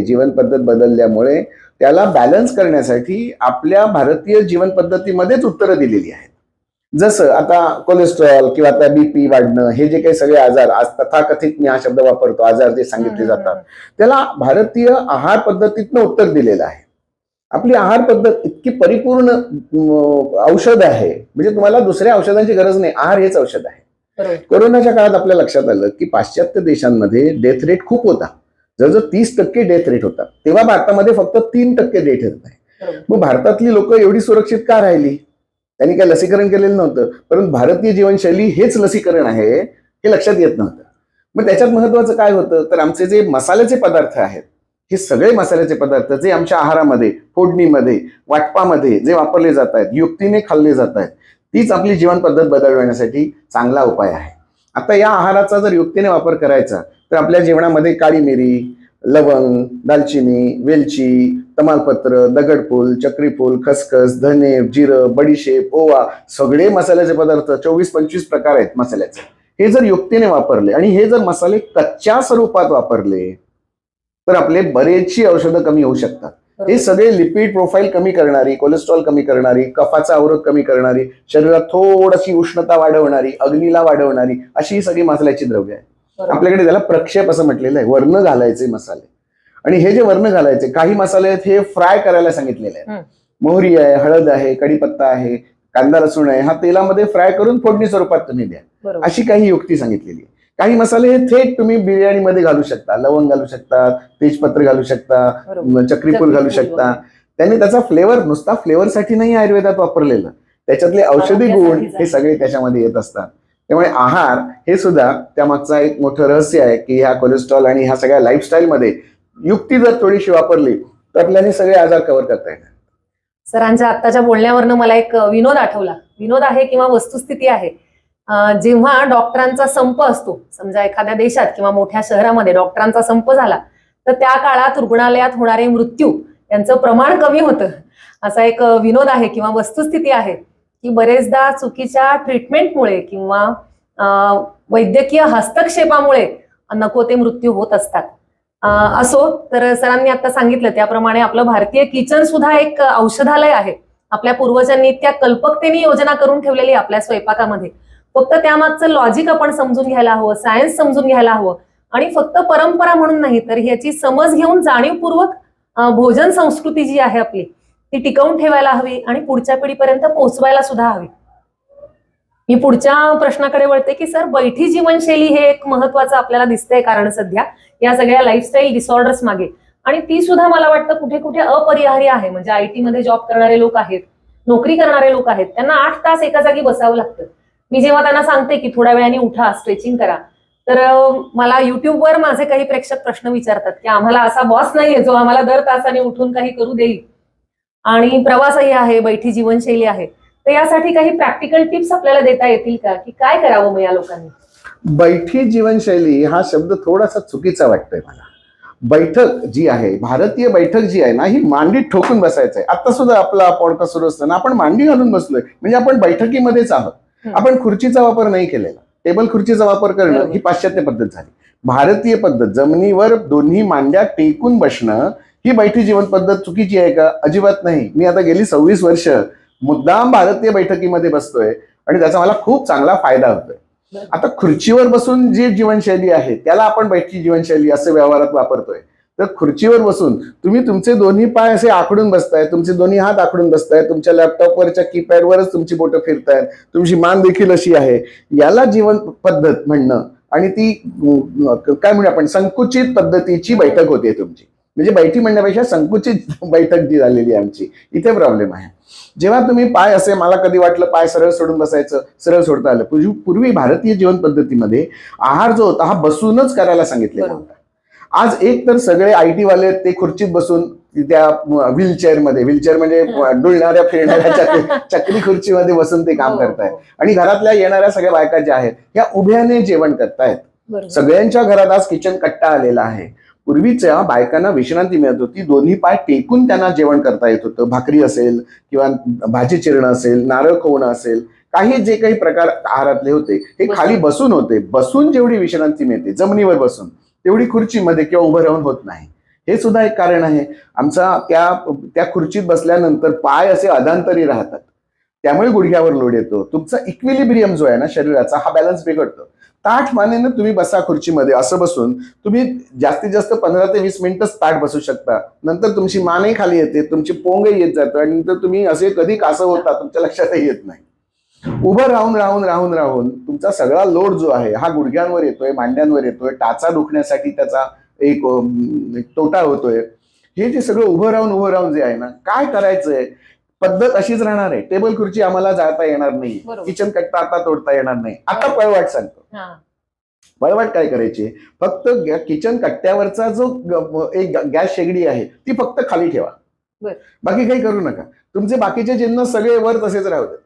जीवन पद्धत बदलल्यामुळे त्याला बॅलन्स करण्यासाठी आपल्या भारतीय जीवन पद्धतीमध्येच उत्तरं दिलेली आहेत. जसं आता कोलेस्ट्रॉल किंवा आता बीपी वाढणं हे जे काही सगळे आजार आज तथाकथित मी हा शब्द वापरतो आजार जे सांगितले जातात त्याला भारतीय आहार पद्धतीतनं उत्तर दिलेलं आहे. आपली आहार पद्धत इतकी परिपूर्ण औषध आहे म्हणजे तुम्हाला दुसऱ्या औषधांची गरज नाही आहार हेच औषध आहे. कोरोनाच्या काळात आपल्या लक्षात आलं की पाश्चात्य देशांमध्ये डेथ रेट खूप होता. जवळजवळ तीस टक्के डेथ रेट होता. तेव्हा भारतामध्ये फक्त तीन टक्के डेथ येत आहे बरोबर. मग भारतातली लोक एवढी सुरक्षित का राहिली? त्यांनी काही लसीकरण केलेलं नव्हतं. परंतु भारतीय जीवनशैली हेच लसीकरण आहे हे लक्षात येत नव्हतं. मग त्याच्यात महत्वाचं काय होतं? तर आमचे जे मसाल्याचे पदार्थ आहेत हे सगळे मसाल्याचे पदार्थ जे आमच्या आहारामध्ये फोडणीमध्ये वाटपामध्ये जे वापरले जात आहेत युक्तीने खाल्ले जात आहेत तीच आपली जीवन पद्धत बदलवण्यासाठी चांगला उपाय आहे. आता या आहाराचा जर युक्तीने वापर करायचा तर आपल्या जेवणामध्ये काळी मिरी लवंग दालचिनी वेलची तमालपत्र दगडफूल चक्रीफूल खसखस धने जिरं बडीशेप ओवा सगळे मसाल्याचे पदार्थ चोवीस पंचवीस प्रकार आहेत मसाल्याचे. हे जर युक्तीने वापरले आणि हे जर मसाले कच्च्या स्वरूपात वापरले तर आपले बरेचशी औषधं कमी होऊ शकतात. हे सगळे लिपिड प्रोफाईल कमी करणारी कोलेस्ट्रॉल कमी करणारी कफाचा अवरोध कमी करणारी शरीरात थोडीशी उष्णता वाढवणारी अग्नीला वाढवणारी अशी ही सगळी मसाल्याची द्रव्य आहे. आपल्याकडे त्याला प्रक्षेप असं म्हटलेलं आहे वर्ण घालायचे मसाले. आणि हे जे वर्ण घालायचे काही मसाले आहेत हे फ्राय करायला सांगितलेले आहेत. मोहरी आहे हळद आहे कढीपत्ता आहे कांदा लसूण आहे हा तेलामध्ये फ्राय करून फोडणी स्वरूपात तुम्ही द्या. अशी काही युक्ती सांगितलेली आहे. काही मसाले हे थेट तुम्ही बिर्याणीमध्ये घालू शकता लवंग घालू शकता तेजपत्र घालू शकता चक्रीफूल घालू शकता. त्यांनी त्याचा फ्लेवर नुसता फ्लेवरसाठी नाही आयुर्वेदात वापरलेलं. त्याच्यातले औषधी गुण हे. सगळे त्याच्यामध्ये येत असतात. त्यामुळे आहार हे सुद्धा त्यामागचा एक मोठं रहस्य आहे की ह्या कोलेस्ट्रॉल आणि ह्या सगळ्या लाईफस्टाईलमध्ये युक्ती जर थोडीशी वापरली तर आपल्याने हे सगळे आजार कव्हर करता येणार. सरांच्या आत्ताच्या बोलण्यावरनं मला एक विनोद आठवला. विनोद आहे किंवा वस्तुस्थिती आहे. जेव्हा डॉक्टरांचा संप असतो समजा एखाद्या देशात किंवा मोठ्या शहरामध्ये डॉक्टरांचा संप झाला तर त्या काळात रुग्णालयात होणारे मृत्यू यांचं प्रमाण कमी होतं. असा एक विनोद आहे किंवा वस्तुस्थिती आहे की बरेचदा चुकीच्या ट्रीटमेंटमुळे किंवा वैद्यकीय हस्तक्षेपामुळे नको ते मृत्यू होत असतात. असो तर सरांनी आता सांगितलं त्याप्रमाणे आपलं भारतीय किचन सुद्धा एक औषधालय आहे. आपल्या पूर्वजांनी इतक्या कल्पकतेने योजना करून ठेवलेली आपल्या स्वयंपाकामध्ये. फक्त त्यामागचं लॉजिक आपण समजून घ्यायला हवं सायन्स समजून घ्यायला हवं आणि फक्त परंपरा म्हणून नाही तर ह्याची समज घेऊन जाणीवपूर्वक भोजन संस्कृती जी आहे आपली ती टिकवून ठेवायला हवी आणि पुढच्या पिढीपर्यंत पोहोचवायला सुद्धा हवी. मी पुढच्या प्रश्नाकडे वळते की सर बैठी जीवनशैली हे एक महत्वाचं आपल्याला दिसतंय कारण सध्या या सगळ्या लाईफस्टाईल डिसऑर्डर्स मागे. आणि ती सुद्धा मला वाटतं कुठे कुठे अपरिहार्य आहे. म्हणजे आय टी मध्ये जॉब करणारे लोक आहेत नोकरी करणारे लोक आहेत त्यांना आठ तास एका जागी बसावं लागतं. मी जेव्हा त्यांना सांगते की थोड्या वेळाने उठा स्ट्रेचिंग करा. तर मला युट्यूबवर माझे काही प्रेक्षक प्रश्न विचारतात की आम्हाला असा बॉस नाहीये जो आम्हाला दर तासाने उठून काही करू देईल. आणि प्रवासही आहे बैठी जीवनशैली आहे. तर यासाठी काही प्रॅक्टिकल टिप्स आपल्याला देता येतील का? की काय करावं मग या लोकांनी? बैठी जीवनशैली हा शब्द थोडासा चुकीचा वाटतोय मला. बैठक जी आहे भारतीय बैठक जी आहे ना ही मांडीत ठोकून बसायचं आहे आता सुद्धा आपला पॉडकास्ट सुरू असताना आपण मांडी घालून बसलोय. म्हणजे आपण बैठकीमध्येच आहोत. आपण खुर्चीचा वापर नाही केलेला. टेबल खुर्चीचा वापर करणं. ही पाश्चात्य पद्धत झाली. भारतीय पद्धत जमिनीवर दोन्ही मांड्या टेकून बसणं ही बैठी जीवन पद्धत चुकीची आहे का? अजिबात नाही. मी आता गेली सव्वीस वर्ष मुद्दाम भारतीय बैठकीमध्ये बसतोय आणि त्याचा मला खूप चांगला फायदा होतोय. आता खुर्चीवर बसून जी जीवनशैली आहे त्याला आपण बैठकी जीवनशैली असं व्यवहारात वापरतोय. तर खुर्चीवर बसून तुम्ही तुमचे दोन्ही पाय असे आखडून बसताय तुमचे दोन्ही हात आखडून बसताय तुमच्या लॅपटॉपवरच्या कीपॅडवरच तुमची बोटं फिरतायत तुमची मान देखील अशी आहे. याला जीवन पद्धत म्हणणं आणि ती काय म्हणू आपण संकुचित पद्धतीची बैठक होते तुमची. म्हणजे बैठी म्हणण्यापेक्षा संकुचित बैठक जी झालेली आहे आमची इथे प्रॉब्लेम आहे जेव्हा तुम्ही पाय असे मला कधी वाटलं पाय सरळ सोडून बसायचं सरळ सोडता आलं पूर्वी पूर्वी भारतीय जीवन पद्धतीमध्ये आहार जो होता हा बसूनच करायला सांगितलेला. होता आज एक तर सगळे आय टी वाले ते खुर्चीत बसून त्या व्हीलचेअरमध्ये व्हीलचेअर म्हणजे डुलणाऱ्या फिरणाऱ्या चक्री खुर्चीमध्ये बसून ते काम हो, करतायत हो. आणि घरातल्या येणाऱ्या सगळ्या बायका ज्या आहेत या उभ्याने जेवण करतायत. सगळ्यांच्या घरात आज किचन कट्टा आलेला आहे पूर्वीच्या बायकांना विश्रांती मिळत होती. दोन्ही पाय टेकून त्यांना जेवण करता येत होतं. भाकरी असेल किंवा भाजी चिरणं असेल नारळ खोवणं असेल काही जे काही प्रकार आहारातले होते हे. खाली बसून होते. बसून जेवढी विश्रांती मिळते जमिनीवर बसून तेवढी खुर्चीमध्ये किंवा उभं राहून होत नाही. हे सुद्धा एक कारण आहे. आमचा त्या त्या खुर्चीत बसल्यानंतर पाय असे अधांतरी राहतात. त्यामुळे गुडघ्यावर लोड येतो. तुमचा इक्विलिब्रियम जो आहे ना शरीराचा हा बॅलन्स बिघडतो. ताठ मानेनं तुम्ही बसा खुर्चीमध्ये. असं बसून तुम्ही जास्तीत जास्त पंधरा ते वीस मिनिटच ताठ बसू शकता. नंतर तुमची मानही खाली येते तुमची पोंगही येत जातं आणि नंतर तुम्ही असे कधी कासं होता तुमच्या लक्षातही येत नाही. उभं राहून राहून राहून राहून तुमचा सगळा लोड जो आहे हा गुडघ्यांवर येतोय मांड्यांवर येतोय टाचा दुखण्यासाठी त्याचा एक एक तोटा होतोय. हे जे सगळं उभं राहून उभं राहून जे आहे ना काय करायचंय? पद्धत अशीच राहणार आहे. टेबल खुर्ची आम्हाला जाता येणार नाही. किचन कट्टा आता तोडता येणार नाही. आता पळवाट सांगतो. हा. पळवाट काय करायची? फक्त किचन कट्ट्यावरचा जो एक गॅस शेगडी आहे ती फक्त खाली ठेवा. बाकी काही करू नका. तुमचे बाकीचे चिन्ह सगळे वर तसेच राहू देत.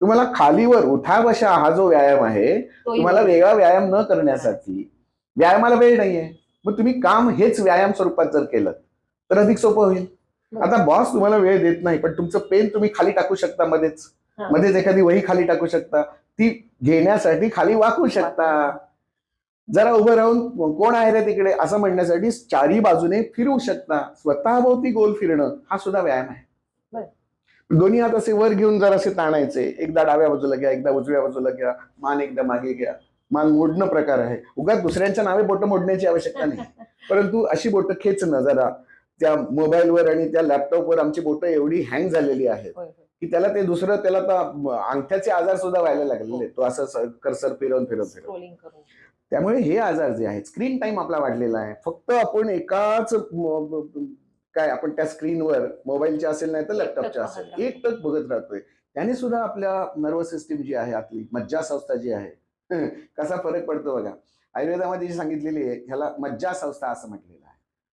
तुम्हाला खालीवर उठा बशा हा जो व्यायाम आहे तुम्हाला वेगळा व्यायाम न करण्यासाठी व्यायामाला वेळ नाहीये. मग तुम्ही काम हेच व्यायाम स्वरूपात जर केलं तर अधिक सोपं होईल. आता बॉस तुम्हाला वेळ देत नाही पण तुमचं पेन तुम्ही खाली टाकू शकता मध्येच. हा. मध्येच एखादी वही खाली टाकू शकता. ती घेण्यासाठी खाली वाकू शकता. जरा उभं राहून कोण आहे रे तिकडे? असं म्हणण्यासाठी चारी बाजूने फिरू शकता. स्वतःभोवती गोल फिरणं हा सुद्धा व्यायाम आहे. दोन्ही हात असे वर घेऊन जरा असे ताणायचे एकदा डाव्या बाजूला घ्या एकदा उजव्या बाजूला घ्या मान एकदा मागे घ्या. मान मोडणं प्रकार आहे. उगाच दुसऱ्यांच्या नावे बोटं मोडण्याची आवश्यकता नाही. परंतु अशी बोटं खेचणं जरा. त्या मोबाईलवर आणि त्या लॅपटॉपवर आमची बोटं एवढी हँग झालेली आहेत. की त्याला ते दुसरं त्याला तर अंगठ्याचे आजार सुद्धा व्हायला लागलेले. तो असं करसर फिरवून फिरवून फिरवून. त्यामुळे हे आजार जे आहेत स्क्रीन टाइम आपला वाढलेला आहे. फक्त आपण एकाच काय आपण त्या स्क्रीनवर मोबाईलच्या असेल नाही तर लॅपटॉपच्या असेल एक टक बघत राहतोय. त्याने सुद्धा आपल्या नर्वस सिस्टीम जी आहे आपली मज्जा संस्था जी आहे कसा फरक पडतो बघा. आयुर्वेदामध्ये जी सांगितलेली आहे ह्याला मज्जा संस्था असं म्हटलेलं आहे.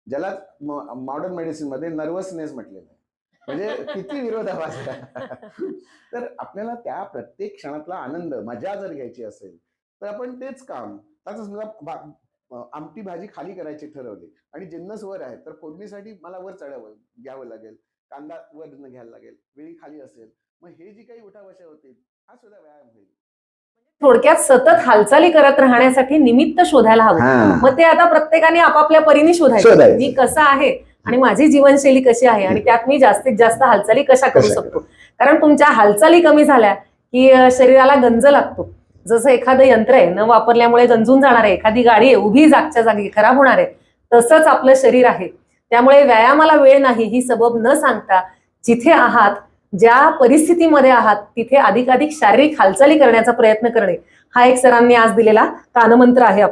ज्याला मॉडर्न मेडिसिनमध्ये नर्वसनेस म्हटलेलं आहे. म्हणजे किती विरोधाभास तर आपल्याला त्या प्रत्येक क्षणातला आनंद मजा जर घ्यायची असेल तर आपण तेच काम आता समजा आमटी भाजी खाली करायची ठरवली आणि जिन्नस वर आहे तर फोडणीसाठी मला वर चढावं घ्यावं लागेल. कांदा वर घ्यायला लागेल. वेळी खाली असेल. मग हे जी काही उठावशा होतील हा सुद्धा व्यायाम होईल. थोडक्यात सतत हालचाली करत राहण्यासाठी निमित्त शोधायला हवं. मग ते आता प्रत्येकाने आपापल्या परीने शोधायचं. मी कसं आहे आणि माझी जीवनशैली कशी आहे आणि त्यात मी जास्तीत जास्त हालचाली कशा करू शकतो? कारण तुमच्या हालचाली कमी झाल्या की शरीराला गंज लागतो. जसं एखादं यंत्र आहे न वापरल्यामुळे गंजून जाणार आहे. एखादी गाडी आहे उभी जागच्या जागी खराब होणार आहे. तसंच आपलं शरीर आहे. त्यामुळे व्यायामाला वेळ नाही ही सबब न सांगता जिथे आहात ज्या परिस्थितीमध्ये आहात तिथे अधिकाधिक शारीरिक हालचाली करण्याचा प्रयत्न करणे हा एक सरांनी आज दिलेला कानमंत्र आहे.